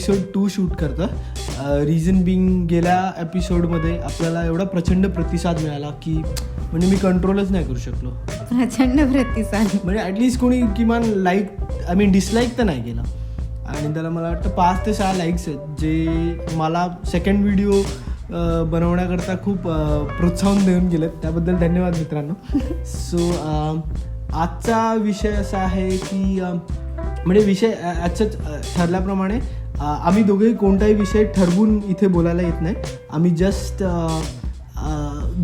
Episode two shoot करतं. Reason being गेल्या एपिसोडमध्ये आपल्याला एवढा प्रचंड प्रतिसाद मिळाला की म्हणजे मी कंट्रोलच नाही करू शकलो. प्रचंड प्रतिसाद. म्हणजे ॲटलिस्ट कोणी किमान लाईक आय मीन डिसलाईक तर नाही केला. आणि त्याला मला वाटतं पाच ते सहा लाईक्स आहेत जे मला सेकंड व्हिडिओ बनवण्याकरता खूप प्रोत्साहन देऊन गेलेत. त्याबद्दल धन्यवाद मित्रांनो. सो आजचा विषय असा आहे की म्हणजे विषय आजच्याच अ, ठरल्याप्रमाणे आम्ही दोघेही कोणताही विषय ठरवून इथे बोलायला येत नाही. आम्ही जस्ट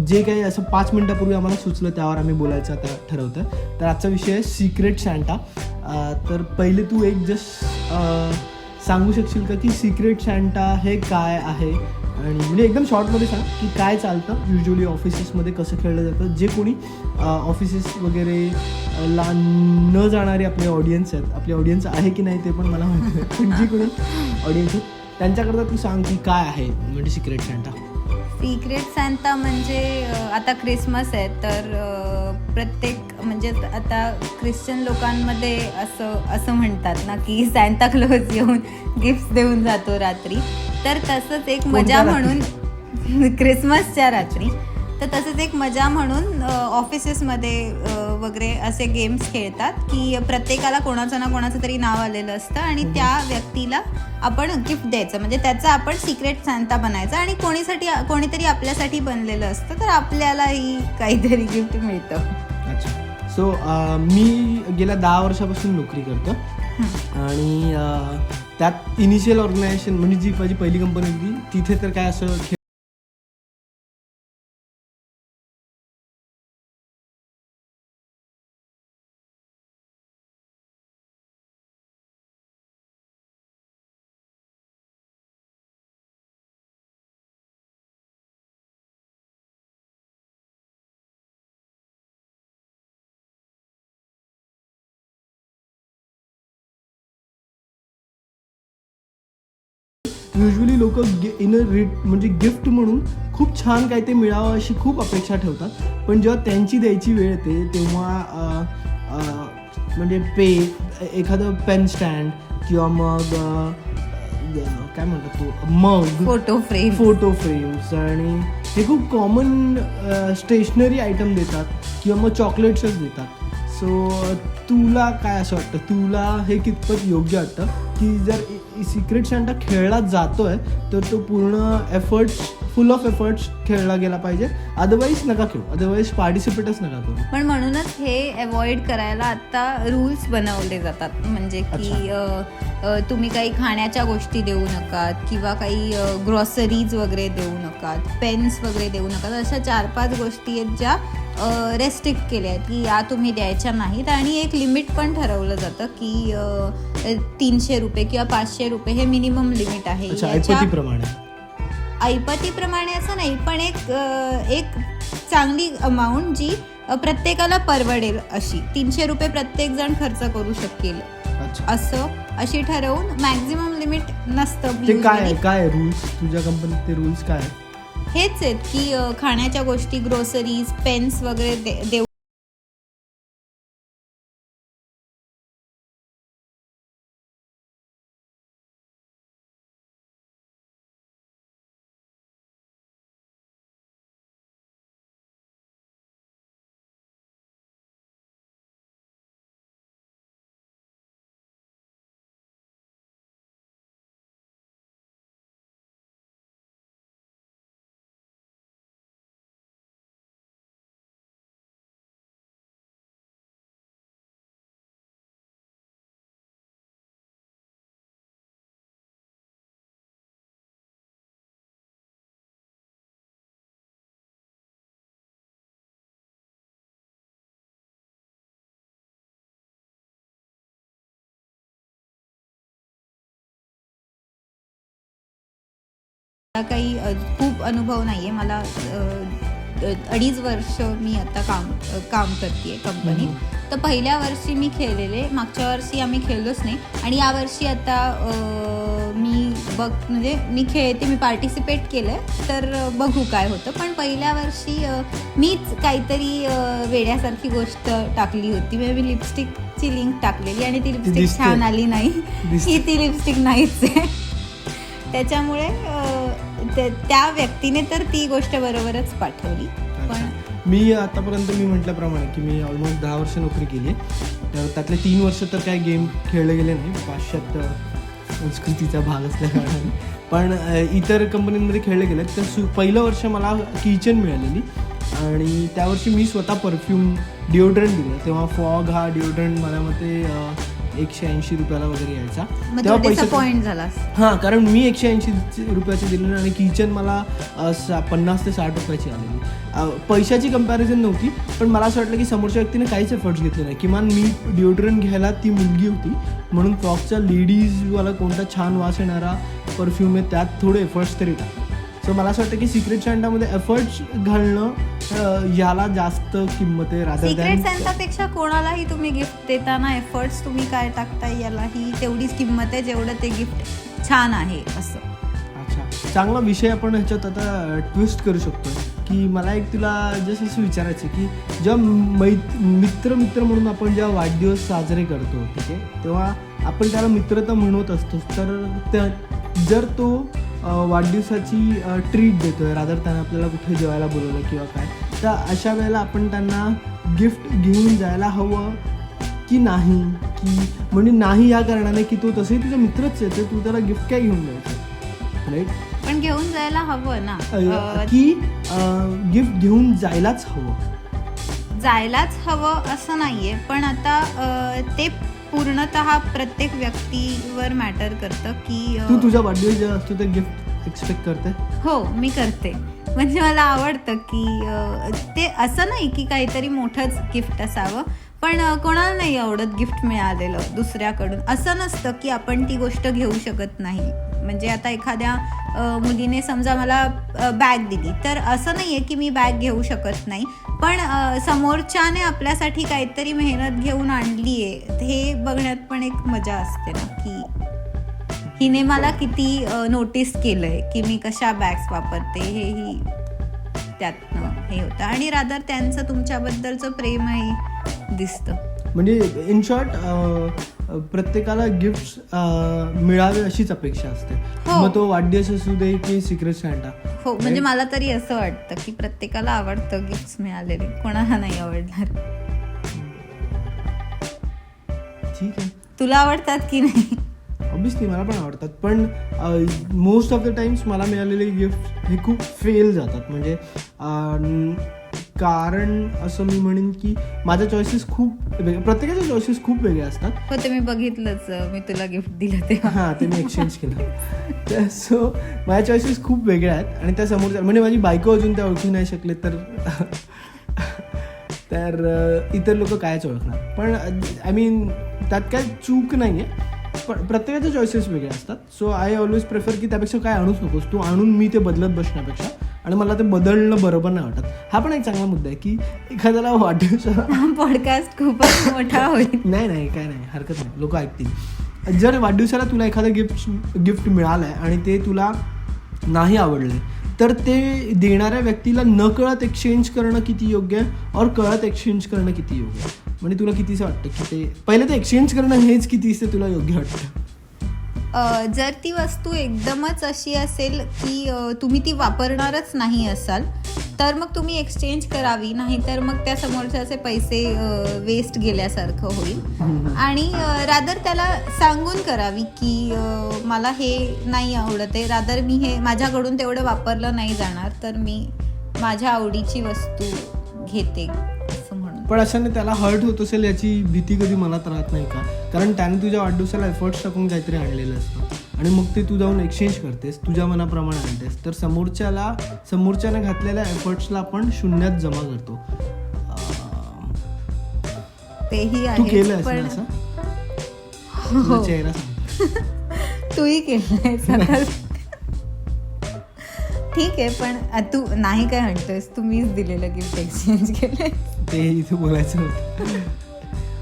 जे काही असं पाच मिनटापूर्वी आम्हाला सुचलं त्यावर आम्ही बोलायचं आता ठरवतं तर आजचा विषय आहे सिक्रेट सँटा तर पहिले तू एक जस्ट सांगू शकशील का की सिक्रेट सँटा हे काय आहे? आणि म्हणजे एकदम शॉर्टमध्ये सांग की काय चालतं युजली ऑफिसेसमध्ये कसं खेळलं जातं जे कोणी ऑफिसेस वगैरे ला न जाणारे आपले ऑडियन्स आहेत. आपले ऑडियन्स आहे की नाही ते पण मला माहिती नाही. पण कोणी ऑडियन्स आहेत त्यांच्याकरता तू सांग की काय आहे म्हणजे सिक्रेट सँटा सिक्रेट सांता म्हणजे आता क्रिसमस आहे तर प्रत्येक म्हणजे आता ख्रिश्चन लोकांमध्ये असं असं म्हणतात ना की सॅन्ता क्लॉज येऊन गिफ्ट देऊन जातो रात्री. तर तसंच एक मजा? म्हणून क्रिसमसच्या रात्री तर तसंच एक मजा म्हणून ऑफिसेसमध्ये वगैरे असे गेम्स खेळतात की प्रत्येकाला कोणाचं ना कोणाचं तरी नाव आलेलं असतं आणि त्या व्यक्तीला आपण गिफ्ट द्यायचं. म्हणजे त्याचा आपण सिक्रेट सांता बनायचं आणि कोणीसाठी कोणीतरी आपल्यासाठी बनलेलं असतं तर आपल्यालाही काहीतरी गिफ्ट मिळतं. सो मी गेल्या दहा वर्षापासून नोकरी करतो. आणि अ, त्यात इनिशियल ऑर्गनायझेशन म्हणजे जी माझी पहिली कंपनी होती तिथे तर काय असं युजली लोक इन अ रिट म्हणजे गिफ्ट म्हणून खूप छान काय ते मिळावं अशी खूप अपेक्षा ठेवतात. पण जेव्हा त्यांची द्यायची वेळ येते तेव्हा म्हणजे पे एखादं पेन स्टँड किंवा मग काय म्हणतात तो मग फोटो फ्रेम फोटो फ्रेम्स आणि हे खूप कॉमन स्टेशनरी आयटम देतात किंवा मग चॉकलेट्सच देतात. सो तुला काय असं वाटतं? तुला हे कितपत योग्य वाटतं? की जर सिक्रेट शांटा खेळला जातोय तर तो पूर्ण एफर्ट्स फुल ऑफ एफर्ट्स खेळला गेला पाहिजे. अदरवाईज नका खेळू. अदरवाईज पार्टिसिपेटच नका करू. पण म्हणूनच हे अवॉइड करायला आता रूल्स बनवले जातात. म्हणजे की तुम्ही काही खाण्याच्या गोष्टी देऊ नकात किंवा काही ग्रॉसरीज वगैरे देऊ नकात पेन्स वगैरे देऊ नकात. अशा चार पाच गोष्टी आहेत ज्या रेस्ट्रिक्ट केल्या आहेत की या तुम्ही द्यायच्या नाहीत आणि एक लिमिट पण ठरवलं जातं की तीनशे रुपये किंवा पाचशे रुपये हे मिनिमम लिमिट आहे. ऐपतीप्रमाणे. असं नाही पण एक एक चांगली अमाऊंट जी प्रत्येकाला परवडेल अशी. तीनशे रुपये प्रत्येक जण खर्च करू शकेल. असं अशी ठरवून मॅक्झिमम लिमिट नसतं काय. काय रूल्स तुझ्या कंपनीत ते रूल्स काय हेच आहेत की खाण्याच्या गोष्टी ग्रोसरीज पेन्स वगैरे दे- देऊ मला काही खूप अनुभव नाही आहे मला अडीच वर्ष मी आता काम काम करते कंपनीत तर पहिल्या वर्षी मी खेळलेले मागच्या वर्षी आम्ही खेळलोच नाही. आणि यावर्षी आता मी बघ म्हणजे मी खेळते मी पार्टिसिपेट केलं तर बघू काय होतं. पण पहिल्या वर्षी मीच काहीतरी वेड्यासारखी गोष्ट टाकली होती. म्हणजे मी लिपस्टिकची लिंक टाकलेली आणि ती लिपस्टिक. छान आली नाही. ही ती लिपस्टिक नाहीच आहे. त्याच्यामुळे ते- त्या व्यक्तीने तर ती गोष्ट बरोबरच पाठवली. पण. मी आतापर्यंत मी म्हटल्याप्रमाणे की मी ऑलमोस्ट दहा वर्ष नोकरी केली आहे. तर त्यातले तीन वर्ष तर काही गेम खेळले गेले नाही. पाश्चात्य संस्कृतीचा भाग असल्या कारणाने. पण इतर कंपनीमध्ये खेळले गेले. तर सु पहिलं वर्ष मला किचन मिळालेली. आणि त्या वर्षी मी स्वतः परफ्यूम डिओड्रंट दिलं. तेव्हा फॉग हा डिओड्रंट मला मते एकशे ऐंशी रुपयाला वगैरे यायचा. तेव्हा पैसे डिसअपॉइंट झालास. हां कारण मी एकशे ऐंशी रुपयाची दिलेली आणि किचन मला अ, सा पन्नास ते साठ रुपयाची आलेली. अ, पैशाची कंपॅरिझन नव्हती पण मला असं वाटलं की समोरच्या व्यक्तीने काहीच एफर्ट्स घेतले नाही. किमान मी डिओड्रंट घ्यायला ती मुलगी होती म्हणून फ्रॉकचा लेडीजवाला कोणता छान वास येणारा परफ्यूम आहे त्यात थोडे एफर्ट्स तरी टाक. सो मला असं वाटतं की सिक्रेट सँडामध्ये एफर्ट्स घालणं याला जास्त किंमत आहे सिक्रेट कोणालाही तुम्ही गिफ्ट देताना एफर्ट्स तुम्ही काय टाकताय यालाही तेवढीच किंमत आहे जेवढं ते गिफ्ट छान आहे असं. अच्छा. चांगला विषय आपण ह्याच्यात आता ट्विस्ट करू शकतो. की मला एक तुला जसं असं विचारायचं की जेव्हा मै मित्र मित्र म्हणून आपण जेव्हा वाढदिवस साजरे करतो ठीक आहे? तेव्हा आपण त्याला मित्र तर म्हणत असतो. तर त्या जर तो वाढदिवसाची ट्रीट देतोय. रादर त्यानं आपल्याला कुठे जेवायला बोलवलं किंवा काय. तर अशा वेळेला आपण त्यांना गिफ्ट घेऊन जायला हवं की नाही? की म्हणजे नाही या कारणाने की तो तसंही तुझा मित्रच आहे तर तू त्याला गिफ्ट काय घेऊन द्यायचं राईट पण घेऊन जायला हवं ना. की गिफ्ट घेऊन जायलाच हवं. जायलाच हवं असं नाहीये. पण आता ते पूर्णतः प्रत्येक व्यक्तीवर मॅटर करतं की तू तुझा वाढदिवस असतो ते गिफ्ट एक्सपेक्ट करते? हो मी करते. म्हणजे मला आवडतं की ते असं नाही की काहीतरी मोठंच गिफ्ट असावं पण कोणाला नाही आवडत गिफ्ट मिळालेलं दुसऱ्याकडून. असं नसतं की आपण ती गोष्ट घेऊ शकत नाही. म्हणजे आता एखाद्या मुलीने समजा मला बॅग दिली तर असं नाही आहे की मी बॅग घेऊ शकत नाही. पण समोरच्याने आपल्यासाठी काहीतरी मेहनत घेऊन आणली आहे हे बघण्यात पण एक मजा असते ना की हिने मला किती नोटीस केलंय की मी कशा बॅग्स वापरते हेही त्यातनं हे होतं. आणि रादर त्यांचं तुमच्याबद्दलचं प्रेमही दिसतं. म्हणजे इन शॉर्ट प्रत्येकाला गिफ्ट मिळावे अशीच अपेक्षा असते. हो. मग तो वाढदिवस असू दे की सिक्रेट सँटा हो म्हणजे मला तरी असं वाटतं की प्रत्येकाला आवडतं गिफ्ट मिळालेले. कोणाला नाही आवडणार. ठीक आहे. तुला आवडतात की नाही? ऑब्विसली मला पण आवडतात पण मोस्ट ऑफ द टाइम्स मला मिळालेले गिफ्ट हे खूप फेल जातात. म्हणजे कारण असं मी म्हणेन की माझ्या चॉईसेस खूप वेगळे प्रत्येकाचे चॉईसेस खूप वेगळे असतात. हो ते मी बघितलंच. मी तुला गिफ्ट दिलं तेव्हा. हां ते मी एक्सचेंज केलं. तर सो माझ्या चॉईसेस खूप वेगळ्या आहेत आणि त्या समोरच्या म्हणजे माझी बायको अजून त्या ओळखू नाही शकले तर तर इतर लोक कायच ओळखणार. पण आय मीन त्यात काय चूक नाही आहे पण प्रत्येकाचे चॉईसेस वेगळे असतात. सो आय ऑलवेज प्रेफर की त्यापेक्षा काय आणूच नकोस. तू आणून मी ते बदलत बसण्यापेक्षा. आणि मला ते बदलणं बरोबर नाही वाटत. हा पण एक चांगला मुद्दा आहे की एखाद्याला वाढदिवसाला पॉडकास्ट खूपच मोठा होईल. नाही नाही काय नाही हरकत नाही. लोक ऐकतील. जर वाढदिवसाला तुला एखादं गिफ्ट गिफ्ट मिळालं आहे आणि ते तुला नाही आवडलं तर ते देणाऱ्या व्यक्तीला न कळत एक्सचेंज करणं किती योग्य आहे और कळत एक्सचेंज करणं किती योग्य? आहे म्हणजे तुला कितीसं वाटतं की ते पहिले ते एक्सचेंज करणं हेच कितीसं तुला योग्य वाटतं? जर ती वस्तू एकदमच अशी असेल की तुम्ही ती वापरणारच नाही असाल तर मग तुम्ही एक्सचेंज करावी नाहीतर मग त्या समोरच्याचे पैसे वेस्ट गेल्यासारखं होईल. आणि रादर त्याला सांगून करावी की मला हे नाही आवडत आहे रादर मी हे माझ्याकडून तेवढं वापरलं नाही जाणार तर मी माझ्या आवडीची वस्तू घेते असं म्हणून. पण अशाने त्याला हर्ट होत असेल याची भीती कधी मनात राहत नाही का? कारण त्याने तुझ्या वाढदिवसाला एफर्ट्स टाकून काहीतरी आणलेलं असतं. आणि मग ते तू जाऊन एक्सचेंज करतेस तुझ्या मनाप्रमाणे आणतेस. तर समोरच्याला समोरच्याने घातलेल्या एफर्ट्सला आपण शून्यात जमा करतो. तेही तू केलं पण तुझा चेहरा. तूही केलंय ठीक आहे पण तू नाही काय म्हणतोयस तू मीच दिलेलं गिफ्ट एक्सचेंज केलंय ते इथे बोलायचं होतं.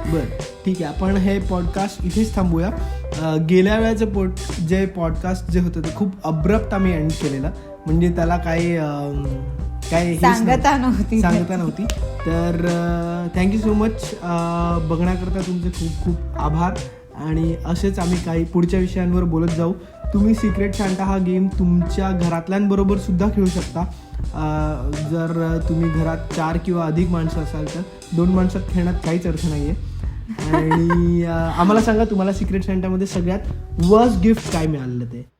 बरं ठीक आहे. आपण हे पॉडकास्ट इथेच थांबूया. गेल्या वेळाचं पोट जे पॉडकास्ट जे होतं ते खूप अब्रप्ट आम्ही एंड केलेला. म्हणजे त्याला काही काय सांगता नव्हती. सांगता नव्हती. तर थँक्यू सो मच बघण्याकरता तुमचे खूप खूप आभार. आणि असेच आम्ही काही पुढच्या विषयांवर बोलत जाऊ. तुम्ही सिक्रेट सांटा हा गेम तुमच्या घरातल्यांबरोबर सुद्धा खेळू शकता. जर तुम्ही घरात चार किंवा अधिक माणसं असाल तर दोन माणसात खेळण्यात काहीच अर्थ नाही आहे आणि आम्हाला सांगा तुम्हाला सिक्रेट सँटामध्ये सगळ्यात वर्स्ट गिफ्ट काय मिळालं ते?